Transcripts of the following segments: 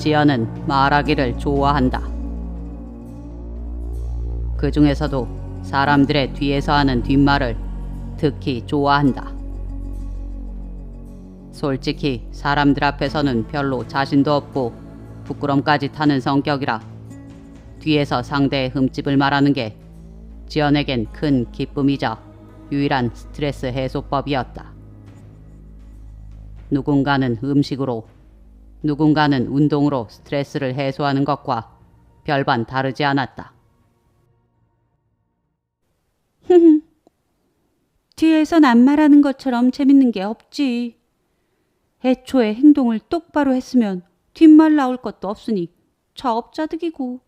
지연은 말하기를 좋아한다. 그 중에서도 사람들의 뒤에서 하는 뒷말을 특히 좋아한다. 솔직히 사람들 앞에서는 별로 자신도 없고 부끄럼까지 타는 성격이라 뒤에서 상대의 흠집을 말하는 게 지연에겐 큰 기쁨이자 유일한 스트레스 해소법이었다. 누군가는 음식으로, 누군가는 운동으로 스트레스를 해소하는 것과 별반 다르지 않았다. 뒤에선 안 말하는 것처럼 재밌는 게 없지. 애초에 행동을 똑바로 했으면 뒷말 나올 것도 없으니 자업자득이고.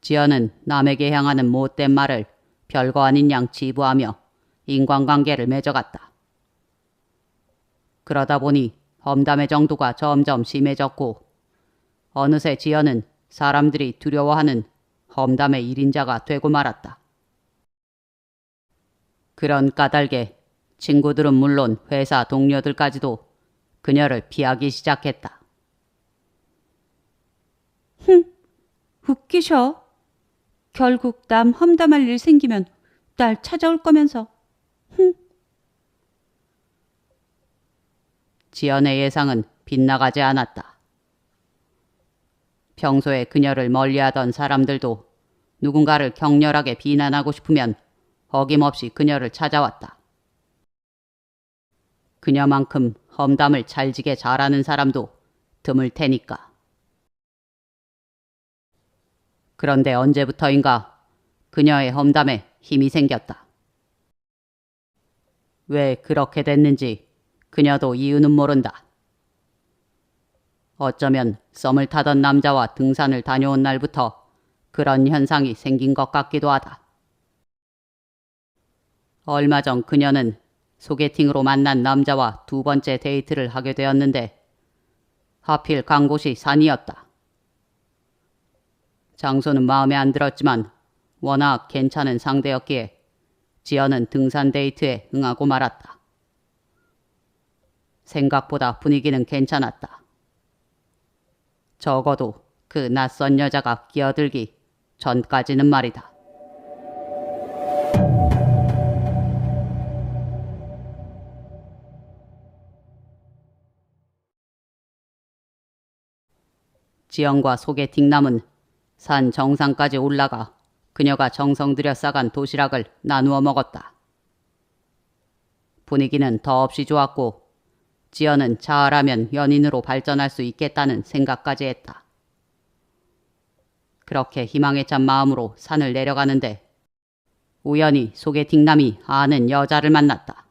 지연은 남에게 향하는 못된 말을 별거 아닌 양 치부하며 인간관계를 맺어갔다. 그러다 보니 험담의 정도가 점점 심해졌고 어느새 지연은 사람들이 두려워하는 험담의 일인자가 되고 말았다. 그런 까닭에 친구들은 물론 회사 동료들까지도 그녀를 피하기 시작했다. 웃기셔. 결국 남 험담할 일 생기면 날 찾아올 거면서. 지연의 예상은 빗나가지 않았다. 평소에 그녀를 멀리하던 사람들도 누군가를 격렬하게 비난하고 싶으면 어김없이 그녀를 찾아왔다. 그녀만큼 험담을 찰지게 잘하는 사람도 드물 테니까. 그런데 언제부터인가 그녀의 험담에 힘이 생겼다. 왜 그렇게 됐는지 그녀도 이유는 모른다. 어쩌면 썸을 타던 남자와 등산을 다녀온 날부터 그런 현상이 생긴 것 같기도 하다. 얼마 전 그녀는 소개팅으로 만난 남자와 두 번째 데이트를 하게 되었는데 하필 간 곳이 산이었다. 장소는 마음에 안 들었지만 워낙 괜찮은 상대였기에 지연은 등산 데이트에 응하고 말았다. 생각보다 분위기는 괜찮았다. 적어도 그 낯선 여자가 끼어들기 전까지는 말이다. 지영과 소개팅남은 산 정상까지 올라가 그녀가 정성 들여 싸간 도시락을 나누어 먹었다. 분위기는 더없이 좋았고 지연은 잘하면 연인으로 발전할 수 있겠다는 생각까지 했다. 그렇게 희망에 찬 마음으로 산을 내려가는데 우연히 소개팅남이 아는 여자를 만났다.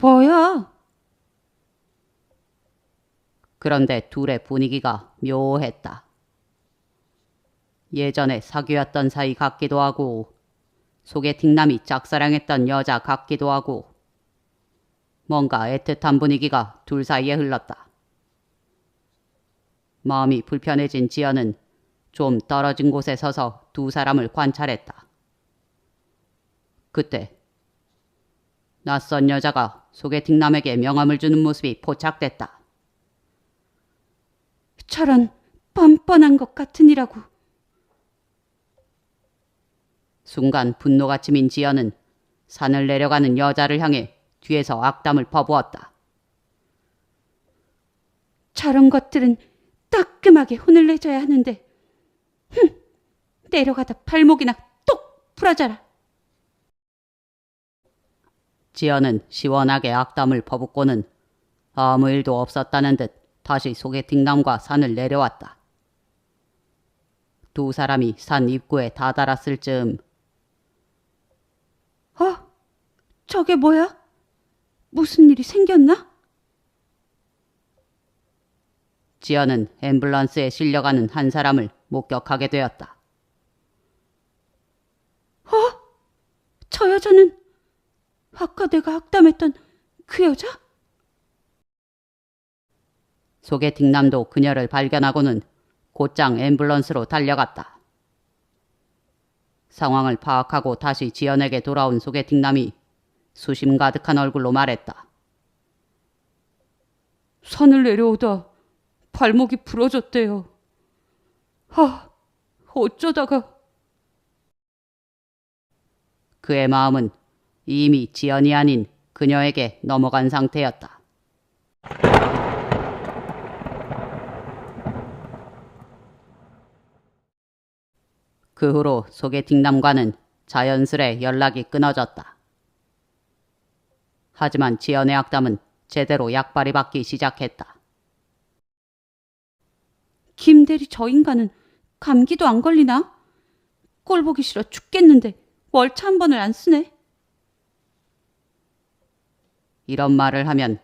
뭐야? 그런데 둘의 분위기가 묘했다. 예전에 사귀었던 사이 같기도 하고 소개팅남이 짝사랑했던 여자 같기도 하고 뭔가 애틋한 분위기가 둘 사이에 흘렀다. 마음이 불편해진 지연은 좀 떨어진 곳에 서서 두 사람을 관찰했다. 그때 낯선 여자가 소개팅 남에게 명함을 주는 모습이 포착됐다. 저런 뻔뻔한 것 같으니라고. 순간 분노가 치민 지연은 산을 내려가는 여자를 향해 뒤에서 악담을 퍼부었다. 저런 것들은 따끔하게 혼을 내줘야 하는데, 흠, 내려가다 발목이나 똑 부러져라. 지연은 시원하게 악담을 퍼붓고는 아무 일도 없었다는 듯 다시 소개팅남과 산을 내려왔다. 두 사람이 산 입구에 다다랐을 즈음 어? 저게 뭐야? 무슨 일이 생겼나? 지연은 앰뷸런스에 실려가는 한 사람을 목격하게 되었다. 저 여자는 아까 내가 악담했던 그 여자? 소개팅 남도 그녀를 발견하고는 곧장 앰뷸런스로 달려갔다. 상황을 파악하고 다시 지연에게 돌아온 소개팅 남이 수심 가득한 얼굴로 말했다. 산을 내려오다 발목이 부러졌대요. 하, 어쩌다가 그의 마음은 이미 지연이 아닌 그녀에게 넘어간 상태였다. 그 후로 소개팅 남과는 자연스레 연락이 끊어졌다. 하지만 지연의 악담은 제대로 약발이 받기 시작했다. 김대리 저 인간은 감기도 안 걸리나? 꼴 보기 싫어 죽겠는데 월차 한 번을 안 쓰네. 이런 말을 하면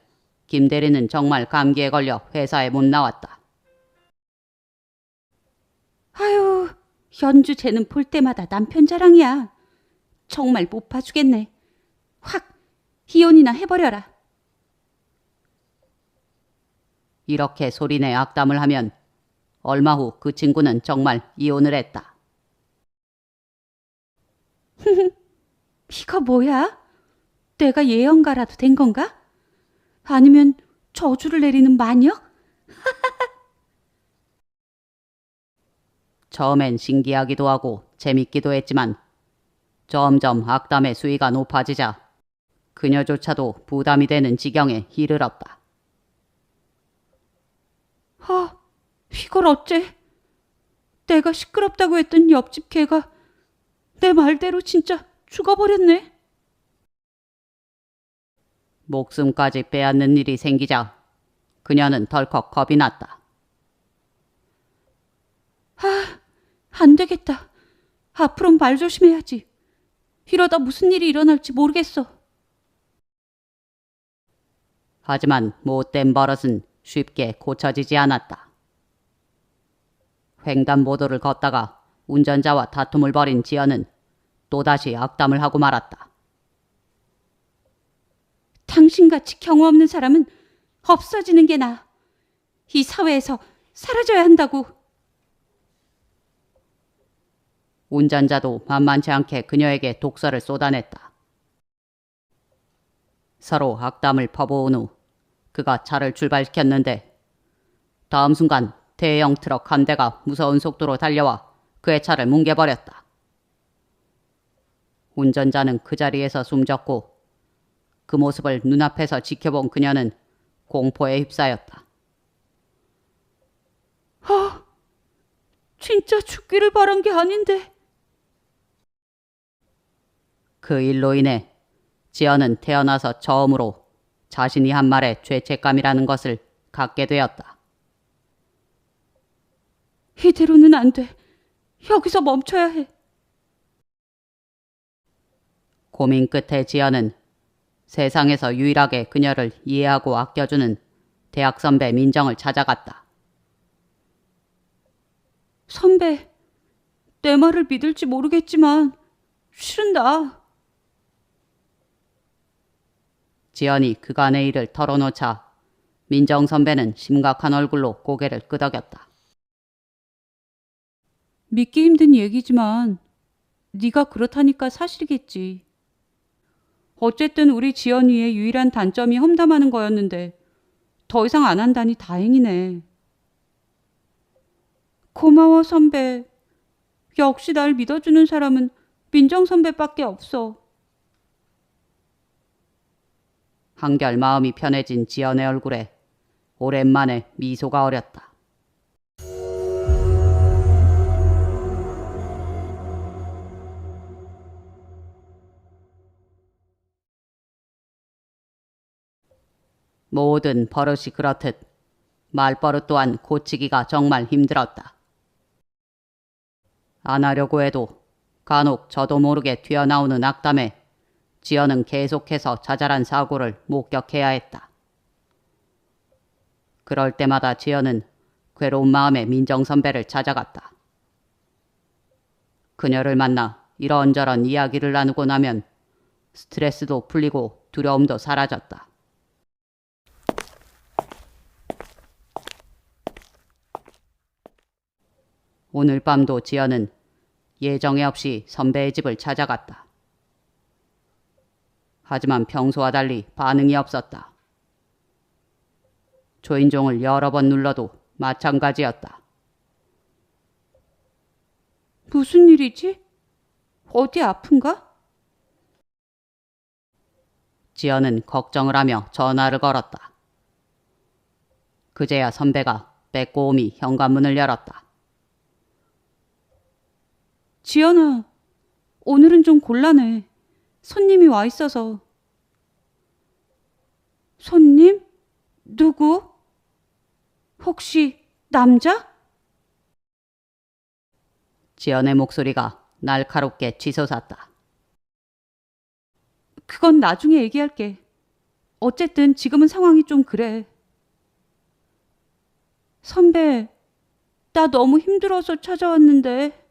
김 대리는 정말 감기에 걸려 회사에 못 나왔다. 아유, 현주 쟤는 볼 때마다 남편 자랑이야. 정말 못 봐주겠네. 확 이혼이나 해버려라. 이렇게 소리내 악담을 하면 얼마 후 그 친구는 정말 이혼을 했다. 이거 뭐야? 내가 예언가라도 된 건가? 아니면 저주를 내리는 마녀? 처음엔 신기하기도 하고 재밌기도 했지만 점점 악담의 수위가 높아지자 그녀조차도 부담이 되는 지경에 이르렀다. 아, 이걸 어째? 내가 시끄럽다고 했던 옆집 개가 내 말대로 진짜 죽어버렸네. 목숨까지 빼앗는 일이 생기자 그녀는 덜컥 겁이 났다. 안 되겠다. 앞으로는 말 조심해야지. 이러다 무슨 일이 일어날지 모르겠어. 하지만 못된 버릇은 쉽게 고쳐지지 않았다. 횡단보도를 걷다가 운전자와 다툼을 벌인 지연은 또다시 악담을 하고 말았다. 당신같이 경우 없는 사람은 없어지는 게 나아. 이 사회에서 사라져야 한다고. 운전자도 만만치 않게 그녀에게 독서를 쏟아냈다. 서로 악담을 퍼부은 후 그가 차를 출발시켰는데 다음 순간 대형 트럭 한 대가 무서운 속도로 달려와 그의 차를 뭉개버렸다. 운전자는 그 자리에서 숨졌고 그 모습을 눈앞에서 지켜본 그녀는 공포에 휩싸였다. 진짜 죽기를 바란 게 아닌데. 그 일로 인해 지연은 태어나서 처음으로 자신이 한 말에 죄책감이라는 것을 갖게 되었다. 이대로는 안 돼. 여기서 멈춰야 해. 고민 끝에 지연은 세상에서 유일하게 그녀를 이해하고 아껴주는 대학 선배 민정을 찾아갔다. 선배, 내 말을 믿을지 모르겠지만 싫은다. 지연이 그간의 일을 털어놓자 민정 선배는 심각한 얼굴로 고개를 끄덕였다. 믿기 힘든 얘기지만 네가 그렇다니까 사실이겠지. 어쨌든 우리 지연이의 유일한 단점이 험담하는 거였는데 더 이상 안 한다니 다행이네. 고마워 선배. 역시 날 믿어주는 사람은 민정 선배밖에 없어. 한결 마음이 편해진 지연의 얼굴에 오랜만에 미소가 어렸다. 모든 버릇이 그렇듯 말버릇 또한 고치기가 정말 힘들었다. 안 하려고 해도 간혹 저도 모르게 튀어나오는 악담에 지연은 계속해서 자잘한 사고를 목격해야 했다. 그럴 때마다 지연은 괴로운 마음에 민정 선배를 찾아갔다. 그녀를 만나 이런저런 이야기를 나누고 나면 스트레스도 풀리고 두려움도 사라졌다. 오늘 밤도 지연은 예정에 없이 선배의 집을 찾아갔다. 하지만 평소와 달리 반응이 없었다. 초인종을 여러 번 눌러도 마찬가지였다. 무슨 일이지? 어디 아픈가? 지연은 걱정을 하며 전화를 걸었다. 그제야 선배가 빼꼼히 현관문을 열었다. 지연아, 오늘은 좀 곤란해. 손님이 와 있어서. 손님? 누구? 혹시 남자? 지연의 목소리가 날카롭게 치솟았다. 그건 나중에 얘기할게. 어쨌든 지금은 상황이 좀 그래. 선배, 나 너무 힘들어서 찾아왔는데.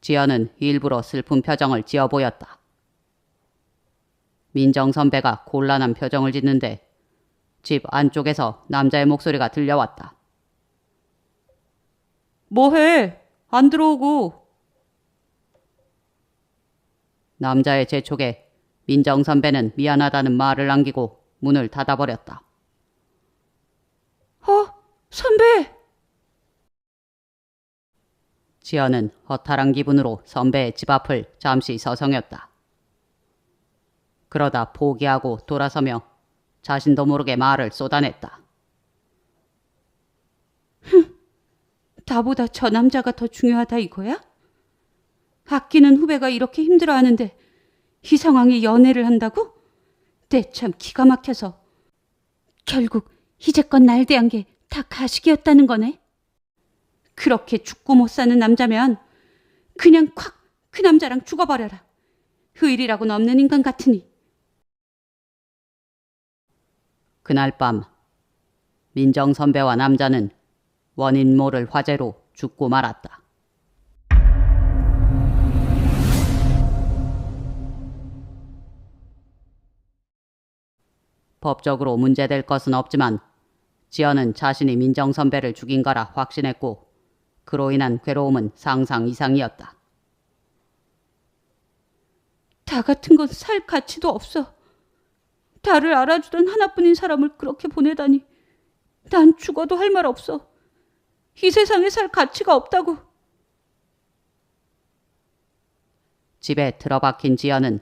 지연은 일부러 슬픈 표정을 지어 보였다. 민정 선배가 곤란한 표정을 짓는데 집 안쪽에서 남자의 목소리가 들려왔다. 뭐해? 안 들어오고. 남자의 재촉에 민정 선배는 미안하다는 말을 남기고 문을 닫아버렸다. 어? 선배! 지연은 허탈한 기분으로 선배의 집 앞을 잠시 서성였다. 그러다 포기하고 돌아서며 자신도 모르게 말을 쏟아냈다. 나보다 저 남자가 더 중요하다 이거야? 아끼는 후배가 이렇게 힘들어하는데 이 상황에 연애를 한다고? 내 참 기가 막혀서 결국 이제껏 날 대한 게 다 가식이었다는 거네. 그렇게 죽고 못 사는 남자면 그냥 콱 그 남자랑 죽어버려라. 의리라고는 없는 인간 같으니. 그날 밤 민정 선배와 남자는 원인 모를 화재로 죽고 말았다. 법적으로 문제될 것은 없지만 지연은 자신이 민정 선배를 죽인 거라 확신했고 그로 인한 괴로움은 상상 이상이었다. 다 같은 건 살 가치도 없어. 나를 알아주던 하나뿐인 사람을 그렇게 보내다니. 난 죽어도 할 말 없어. 이 세상에 살 가치가 없다고. 집에 틀어박힌 지연은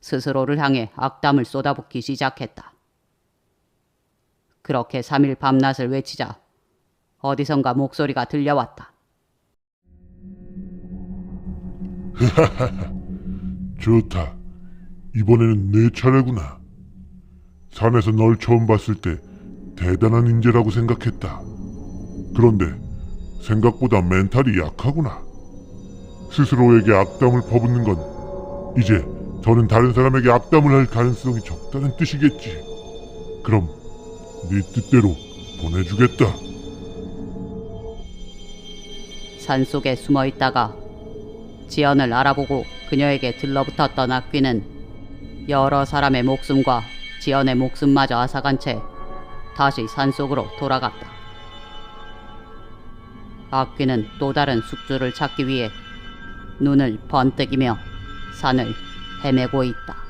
스스로를 향해 악담을 쏟아붓기 시작했다. 그렇게 3일 밤낮을 외치자 어디선가 목소리가 들려왔다. 좋다. 이번에는 내 차례구나. 산에서 널 처음 봤을 때 대단한 인재라고 생각했다. 그런데 생각보다 멘탈이 약하구나. 스스로에게 악담을 퍼붓는 건 이제 더는 다른 사람에게 악담을 할 가능성이 적다는 뜻이겠지. 그럼 네 뜻대로 보내주겠다. 산속에 숨어 있다가 지연을 알아보고 그녀에게 들러붙었던 악귀는 여러 사람의 목숨과 지연의 목숨마저 앗아간 채 다시 산속으로 돌아갔다. 악귀는 또 다른 숙주를 찾기 위해 눈을 번뜩이며 산을 헤매고 있다.